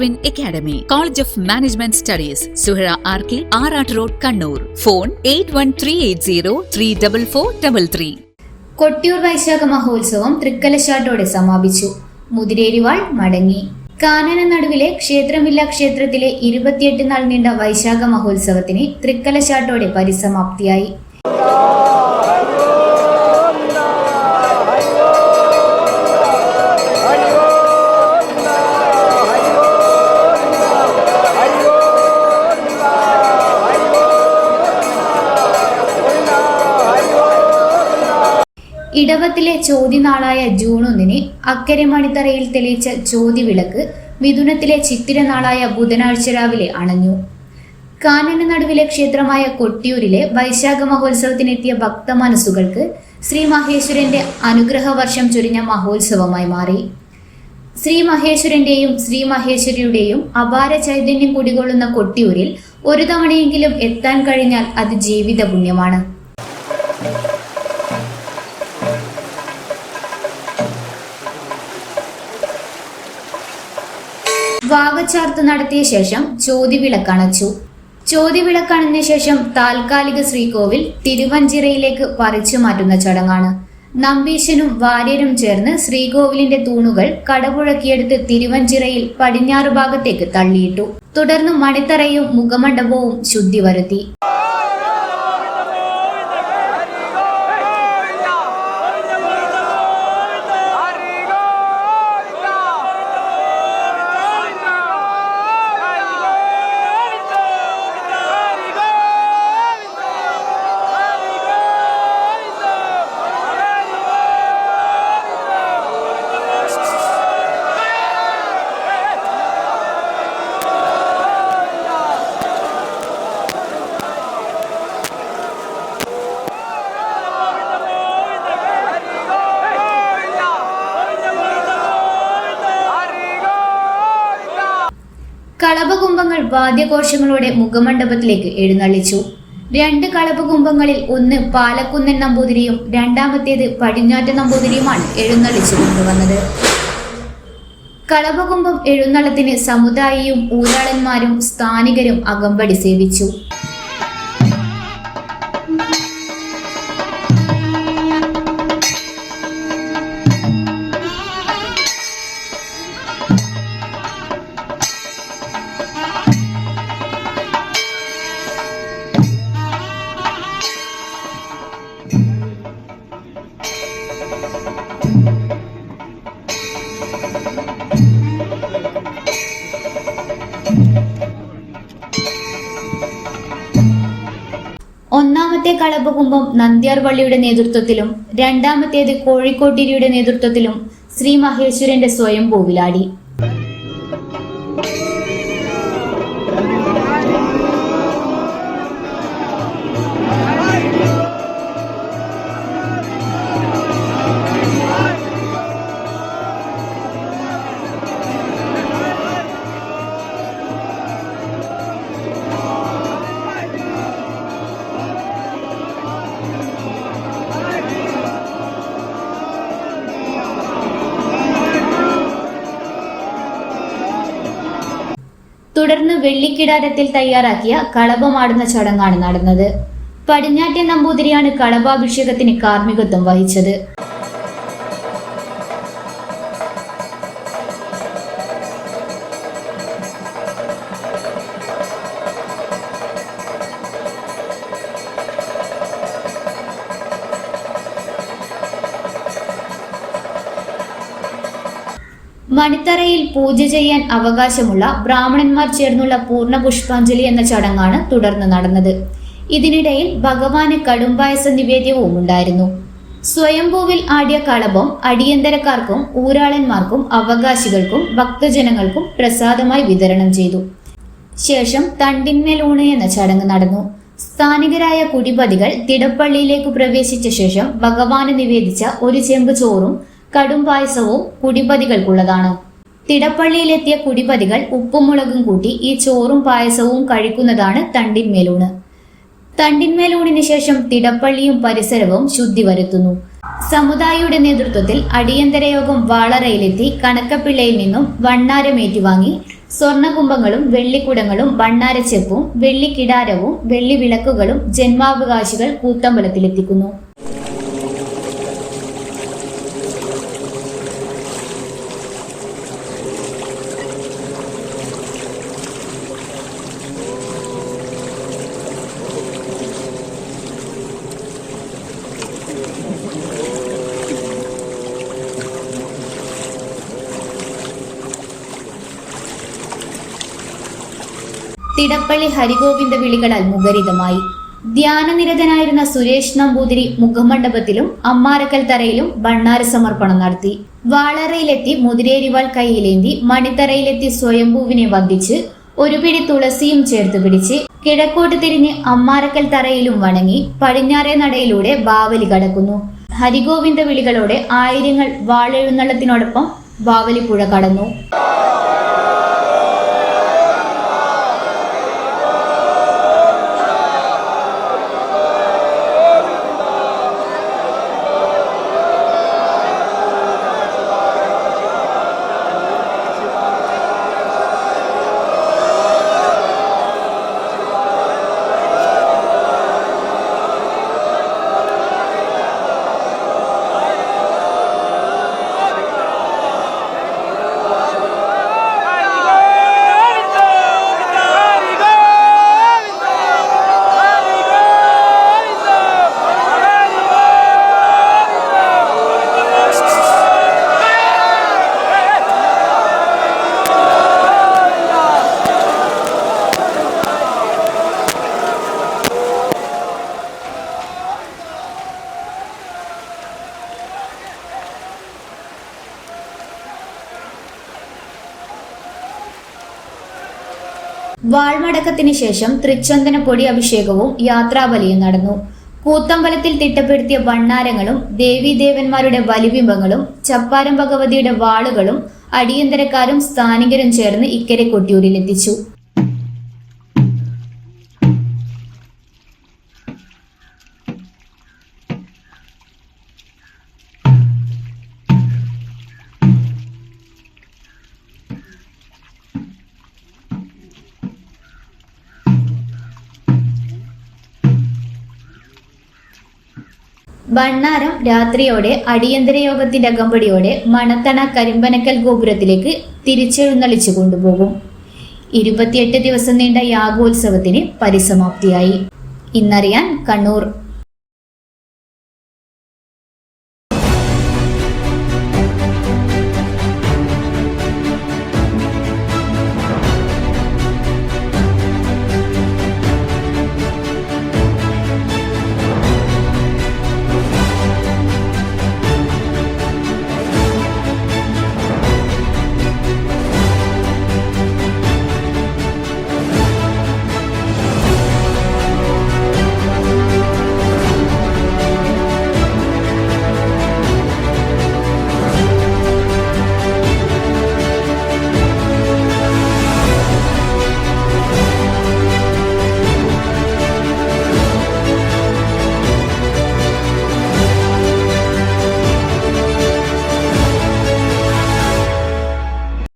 Irwin academy college of management studies Suhara R K Arattu road Kannur phone eight one three eight zero three double four double three Kottiyoor Vaishakha Mahotsavam തൃക്കലശാട്ടോടെ സമാപിച്ചു. മുതിരേരിവാൾ മടങ്ങി. കാനന നടുവിലെ ക്ഷേത്രമില്ല ക്ഷേത്രത്തിലെ ഇരുപത്തിയെട്ട് നാൾ നീണ്ട വൈശാഖ മഹോത്സവത്തിന് തൃക്കലശാട്ടോടെ പരിസമാപ്തിയായി. ഇടവത്തിലെ ചോതിനാളായ June ഒന്നിന് അക്കരെ മണിത്തറയിൽ തെളിയിച്ച ചോതി വിളക്ക് മിഥുനത്തിലെ ചിത്തിരനാളായ ബുധനാഴ്ച രാവിലെ അണഞ്ഞു. കാനന നടുവിലെ ക്ഷേത്രമായ കൊട്ടിയൂരിലെ വൈശാഖ മഹോത്സവത്തിനെത്തിയ ഭക്തമനസ്സുകൾക്ക് ശ്രീ മഹേശ്വരന്റെ അനുഗ്രഹ വർഷം ചൊരിഞ്ഞ മഹോത്സവമായി മാറി. ശ്രീ മഹേശ്വരന്റെയും ശ്രീ മഹേശ്വരിയുടെയും അപാര ചൈതന്യം കുടികൊള്ളുന്ന കൊട്ടിയൂരിൽ ഒരു തവണയെങ്കിലും എത്താൻ കഴിഞ്ഞാൽ അത് ജീവിത പുണ്യമാണ് വാഗച്ചാർത്ത് നടത്തിയ ശേഷം ചോതിവിളക്കണച്ചു ചോതിവിളക്കണഞ്ഞ ശേഷം താൽക്കാലിക ശ്രീകോവിൽ തിരുവഞ്ചിറയിലേക്ക് പറിച്ചു മാറ്റുന്ന ചടങ്ങാണ്. നമ്പീശനും വാര്യരും ചേർന്ന് ശ്രീകോവിലിന്റെ തൂണുകൾ കടപുഴക്കിയെടുത്ത് തിരുവഞ്ചിറയിൽ പടിഞ്ഞാറ് ഭാഗത്തേക്ക് തള്ളിയിട്ടു. തുടർന്ന് മണിത്തറയും മുഖമണ്ഡപവും ശുദ്ധി വരുത്തി കളഭകുംഭങ്ങൾ വാദ്യഘോഷങ്ങളോടെ മുഖമണ്ഡപത്തിലേക്ക് എഴുന്നള്ളിച്ചു. രണ്ട് കളപകുംഭങ്ങളിൽ ഒന്ന് പാലക്കുന്നൻ നമ്പൂതിരിയും രണ്ടാമത്തേത് പടിഞ്ഞാറ്റ നമ്പൂതിരിയുമാണ് എഴുന്നള്ളിച്ചു കൊണ്ടുവന്നത്. കളഭകുംഭം എഴുന്നള്ളത്തിന് സമുദായിയും ഊരാളന്മാരും സ്ഥാനികരും അകമ്പടി സേവിച്ചു. ഒന്നാമത്തെ കളഭകുംഭം നന്ദ്യാർവള്ളിയുടെ നേതൃത്വത്തിലും രണ്ടാമത്തേത് കോഴിക്കോട്ടിരിയുടെ നേതൃത്വത്തിലും ശ്രീ മഹേശ്വരന്റെ സ്വയംഭൂവിലാടി. തുടർന്ന് വെള്ളിക്കിടാരത്തിൽ തയ്യാറാക്കിയ കളഭമാടുന്ന ചടങ്ങാണ് നടന്നത്. പടിഞ്ഞാറ്റെ നമ്പൂതിരിയാണ് കളഭാഭിഷേകത്തിന് കാർമ്മികത്വം വഹിച്ചത്. മണിത്തറയിൽ പൂജ ചെയ്യാൻ അവകാശമുള്ള ബ്രാഹ്മണന്മാർ ചേർന്നുള്ള പൂർണ പുഷ്പാഞ്ജലി എന്ന ചടങ്ങാണ് തുടർന്ന് നടന്നത്. ഇതിനിടയിൽ ഭഗവാന് കടുംപായസ നിവേദ്യവും ഉണ്ടായിരുന്നു. സ്വയംഭൂവിൽ ആടിയ കളഭം അടിയന്തരക്കാർക്കും ഊരാളന്മാർക്കും അവകാശികൾക്കും ഭക്തജനങ്ങൾക്കും പ്രസാദമായി വിതരണം ചെയ്തു. ശേഷം തണ്ടിന്മേലൂണ് എന്ന ചടങ്ങ് നടന്നു. സ്ഥാനികരായ കുടിപതികൾ തിടപ്പള്ളിയിലേക്ക് പ്രവേശിച്ച ശേഷം ഭഗവാന് നിവേദിച്ച ഒരു ചെമ്പ് ചോറും കടും പായസവും കുടിപതികൾക്കുള്ളതാണ്. തിടപ്പള്ളിയിലെത്തിയ കുടിപതികൾ ഉപ്പും മുളകും കൂട്ടി ഈ ചോറും പായസവും കഴിക്കുന്നതാണ് തണ്ടിന്മേലൂണ്. തണ്ടിന്മേലൂണിന് ശേഷം തിടപ്പള്ളിയും പരിസരവും ശുദ്ധി വരുത്തുന്നു. സമുദായിയുടെ നേതൃത്വത്തിൽ അടിയന്തര യോഗം വാളറയിലെത്തി കണക്കപ്പിള്ളയിൽ നിന്നും വണ്ണാരം ഏറ്റുവാങ്ങി സ്വർണകുംഭങ്ങളും വെള്ളിക്കുടങ്ങളും വണ്ണാരച്ചെപ്പും വെള്ളിക്കിടാരവും വെള്ളി വിളക്കുകളും ജന്മാവകാശികൾ കൂത്തമ്പലത്തിലെത്തിക്കുന്നു തിടപ്പള്ളി ഹരിഗോവിന്ദ വിളികളാൽ മുഖരിതമായി. ധ്യാനനിരതനായിരുന്ന സുരേഷ് നമ്പൂതിരി മുഖമണ്ഡപത്തിലും അമ്മാരക്കൽ തറയിലും ഭണ്ണാര സമർപ്പണം നടത്തി. വാളറയിലെത്തി മുതിരേരിവാൾ കൈയിലേന്തി മണിത്തറയിലെത്തി സ്വയംഭൂവിനെ വന്ദിച്ച് ഒരു പിടി തുളസിയും ചേർത്ത് പിടിച്ച് കിഴക്കോട്ട് തിരിഞ്ഞ് അമ്മാരക്കൽ തറയിലും വണങ്ങി പടിഞ്ഞാറേ നടയിലൂടെ ബാവലി കടക്കുന്നു. ഹരിഗോവിന്ദ വിളികളോടെ ആയിരങ്ങൾ വാളെഴുന്നള്ളത്തിനോടൊപ്പം ബാവലിപ്പുഴ കടന്നു. വാൾമടക്കത്തിന് ശേഷം തൃച്ചന്ദന പൊടി അഭിഷേകവും യാത്രാബലിയും നടന്നു. കൂത്തമ്പലത്തിൽ തിട്ടപ്പെടുത്തിയ ഭണ്ണാരങ്ങളും ദേവീദേവന്മാരുടെ വലിബിംബങ്ങളും ചപ്പാരം ഭഗവതിയുടെ വാളുകളും അടിയന്തരക്കാരും സ്ഥാനികരും ചേർന്ന് ഇക്കരെ കൊട്ടിയൂരിലെത്തിച്ചു. ഭണ്ണാരം രാത്രിയോടെ അടിയന്തര യോഗത്തിന്റെ അകമ്പടിയോടെ മണത്തണ കരിമ്പനക്കൽ ഗോപുരത്തിലേക്ക് തിരിച്ചെഴുന്നള്ളിച്ചു കൊണ്ടുപോകും. ഇരുപത്തിയെട്ട് ദിവസം നീണ്ട യാഗോത്സവത്തിന് പരിസമാപ്തിയായി. ഇന്നറിയാൻ കണ്ണൂർ.